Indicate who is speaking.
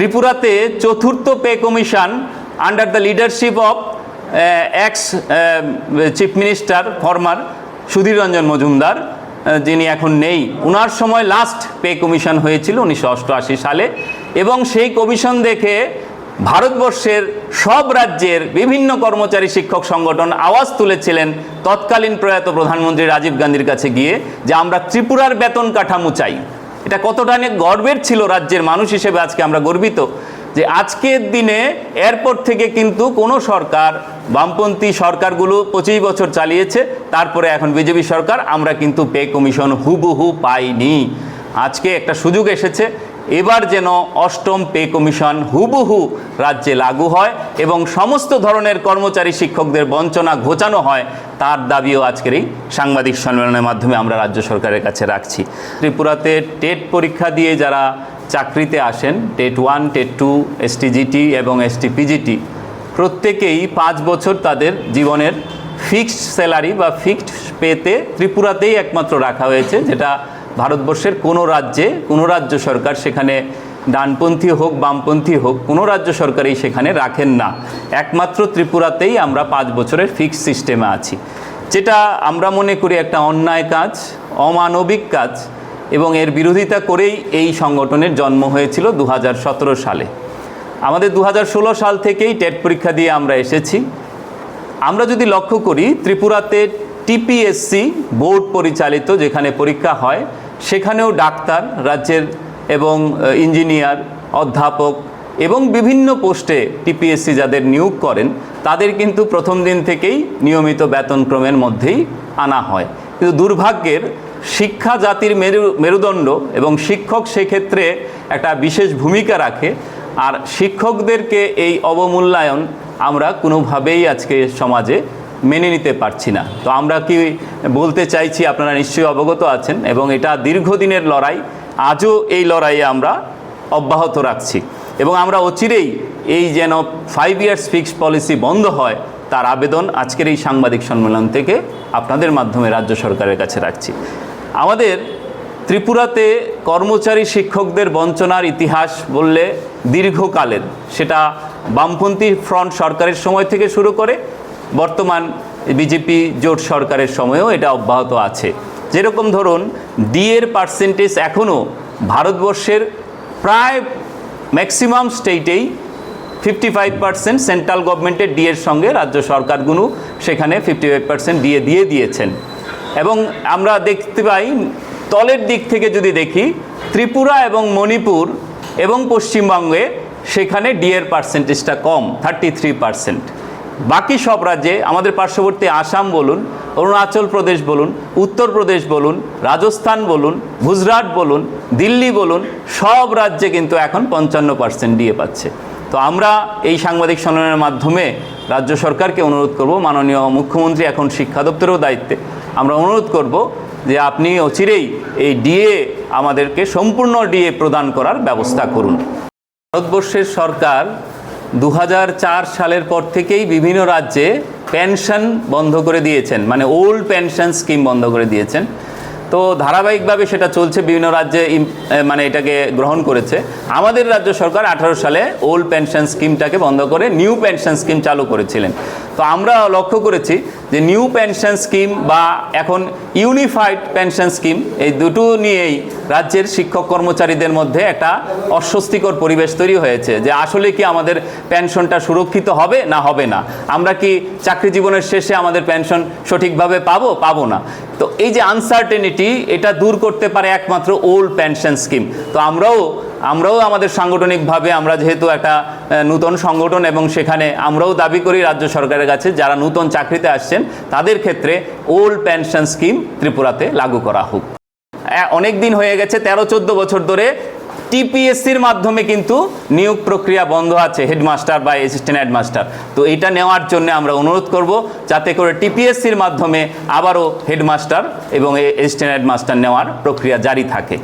Speaker 1: ত্রিপুরাতে চতুর্থ pay commission under the leadership of ex chief minister former Sudhir Ranjan Majumdar যিনি এখন নেই। ওনার সময় লাস্ট পে কমিশন হয়েছিল উনিশশো অষ্টআশি সালে এবং সেই কমিশন দেখে ভারতবর্ষের সব রাজ্যের বিভিন্ন কর্মচারী শিক্ষক সংগঠন আওয়াজ তুলেছিলেন তৎকালীন প্রয়াত প্রধানমন্ত্রী রাজীব গান্ধীর কাছে গিয়ে যে আমরা ত্রিপুরার বেতন কাঠামো চাই। এটা কতটা নিয়ে গর্বের ছিল রাজ্যের মানুষ হিসেবে আজকে আমরা গর্বিত যে আজকের দিনে এরপর থেকে কিন্তু কোনো সরকার, বামপন্থী সরকারগুলো পঁচিশ বছর চালিয়েছে, তারপরে এখন বিজেপি সরকার, আমরা কিন্তু পে কমিশন হুবহু পাইনি। আজকে একটা সুযোগ এসেছে এবার যেন অষ্টম পে কমিশন হুবহু রাজ্যে লাগু হয় এবং সমস্ত ধরনের কর্মচারী শিক্ষকদের বঞ্চনা ঘোচানো হয়, তার দাবিও আজকের এই সাংবাদিক সম্মেলনের মাধ্যমে আমরা রাজ্য সরকারের কাছে রাখছি। ত্রিপুরাতে টেট পরীক্ষা দিয়ে যারা চাকরিতে আসেন, TET one, TET two, STGT এবং এসটিপিজিটি, প্রত্যেকেই পাঁচ বছর তাদের জীবনের ফিক্সড স্যালারি বা ফিক্সড পেতে ত্রিপুরাতেই একমাত্র রাখা হয়েছে, যেটা ভারতবর্ষের কোনো রাজ্যে, কোনো রাজ্য সরকার সেখানে ডানপন্থী হোক, বামপন্থী হোক, কোনো রাজ্য সরকারই সেখানে রাখেন না। একমাত্র ত্রিপুরাতেই আমরা পাঁচ বছরের ফিক্সড সিস্টেমে আছি। যেটা আমরা মনে করি একটা অন্যায় কাজ, অমানবিক কাজ, এবং এর বিরোধিতা করেই এই সংগঠনের জন্ম হয়েছিল দু হাজার সতেরো সালে। আমাদের দু হাজার ষোলো সাল থেকেই টেট পরীক্ষা দিয়ে আমরা এসেছি। আমরা যদি লক্ষ্য করি, ত্রিপুরাতে টিপিএসসি বোর্ড পরিচালিত যেখানে পরীক্ষা হয়, সেখানেও ডাক্তার, রাজ্যের এবং ইঞ্জিনিয়ার, অধ্যাপক এবং বিভিন্ন পোস্টে টিপিএসসি যাদের নিয়োগ করেন, তাদের কিন্তু প্রথম দিন থেকেই নিয়মিত বেতনক্রমের মধ্যেই আনা হয়। কিন্তু দুর্ভাগ্যের, শিক্ষা জাতির মেরু, মেরুদণ্ড এবং শিক্ষক সেক্ষেত্রে একটা বিশেষ ভূমিকা রাখে, আর শিক্ষকদেরকে এই অবমূল্যায়ন আমরা কোনোভাবেই আজকে সমাজে মেনে নিতে পারছি না। তো আমরা কি বলতে চাইছি, আপনারা নিশ্চয়ই অবগত আছেন, এবং এটা দীর্ঘদিনের লড়াই, আজও এই লড়াইয়ে আমরা অব্যাহত রাখছি। এবং আমরা অচিরেই এই যেন ফাইভ ইয়ার্স ফিক্সড পলিসি বন্ধ হয়, তার আবেদন আজকের এই সাংবাদিক সম্মেলন থেকে আপনাদের মাধ্যমে রাজ্য সরকারের কাছে রাখছি। আমাদের ত্রিপুরাতে কর্মচারী শিক্ষকদের বঞ্চনার ইতিহাস বললে দীর্ঘকালের, সেটা বামপন্থী ফ্রন্ট সরকারের সময় থেকে শুরু করে বর্তমান বিজেপি জোট সরকারের সময়েও এটা অব্যাহত আছে। যেরকম ধরুন ডিএর পার্সেন্টেজ এখনও ভারতবর্ষের প্রায় ম্যাক্সিমাম স্টেটেই ফিফটি ফাইভ পার্সেন্ট সেন্ট্রাল গভর্নমেন্টের ডিএর সঙ্গে রাজ্য সরকারগুলো সেখানে ফিফটি ফাইভ পার্সেন্ট ডিএ দিয়ে দিয়েছেন। এবং আমরা দেখতে পাই, তলের দিক থেকে যদি দেখি, ত্রিপুরা এবং মণিপুর এবং পশ্চিমবঙ্গে সেখানে ডিএর পার্সেন্টেজটা কম থার্টি থ্রি পার্সেন্ট বাকি সব রাজ্যে আমাদের পার্শ্ববর্তী আসাম বলুন, অরুণাচল প্রদেশ বলুন উত্তরপ্রদেশ বলুন, রাজস্থান বলুন, গুজরাট বলুন, দিল্লি বলুন, সব রাজ্যে কিন্তু এখন পঞ্চান্ন পার্সেন্ট ডিএ পাচ্ছে। তো আমরা এই সাংবাদিক সম্মেলনের মাধ্যমে রাজ্য সরকারকে অনুরোধ করব, মাননীয় মুখ্যমন্ত্রী এখন শিক্ষা দপ্তরেও দায়িত্বে, আমরা অনুরোধ করব যে আপনি অচিরেই এই ডিএ আমাদেরকে সম্পূর্ণ ডিএ প্রদান করার ব্যবস্থা করুন। ভারতবর্ষের সরকার দু হাজার চার সালের পর থেকেই বিভিন্ন রাজ্যে পেনশন বন্ধ করে দিয়েছেন মানে ওল্ড পেনশন স্কিম বন্ধ করে দিয়েছেন। তো ধারাবাহিকভাবে সেটা চলছে, বিভিন্ন রাজ্যে মানে এটাকে গ্রহণ করেছে। আমাদের রাজ্য সরকার আঠারো সালে ওল্ড পেনশন স্কিমটাকে বন্ধ করে নিউ পেনশন স্কিম চালু করেছিলেন। তো আমরা লক্ষ্য করেছি যে নিউ পেনশন স্কিম বা এখন ইউনিফাইড পেনশন স্কিম, এই দুটো নিয়েই রাজ্যের শিক্ষক কর্মচারীদের মধ্যে একটা অস্বস্তিকর পরিবেশ তৈরি হয়েছে যে আসলে কি আমাদের পেনশনটা সুরক্ষিত হবে না হবে না? আমরা কি চাকরি জীবনের শেষে আমাদের পেনশন সঠিকভাবে পাবো? পাবো না। তো এই যে আনসার্টেনিটি এটা দূর করতে পারে একমাত্র ওল্ড পেনশন স্কিম তো আমরাও আমরাও আমাদের সাংগঠনিকভাবে আমরা যেহেতু একটা নূতন সংগঠন এবং সেখানে আমরাও দাবি করি রাজ্য সরকারের কাছে, যারা নূতন চাকরিতে আসছেন, তাদের ক্ষেত্রে ওল্ড পেনশন স্কিম ত্রিপুরাতে লাগু করা হোক। অনেক দিন হয়ে গেছে, তেরো চোদ্দ বছর ধরে টিপিএসসির মাধ্যমে কিন্তু নিয়োগ প্রক্রিয়া বন্ধ আছে হেডমাস্টার বা অ্যাসিস্ট্যান্ট হেডমাস্টার তো এটা নেওয়ার জন্য আমরা অনুরোধ করব, যাতে করে টিপিএসসির মাধ্যমে আবারও হেডমাস্টার এবং অ্যাসিস্ট্যান্ট হেডমাস্টার নেওয়ার প্রক্রিয়া জারি থাকে।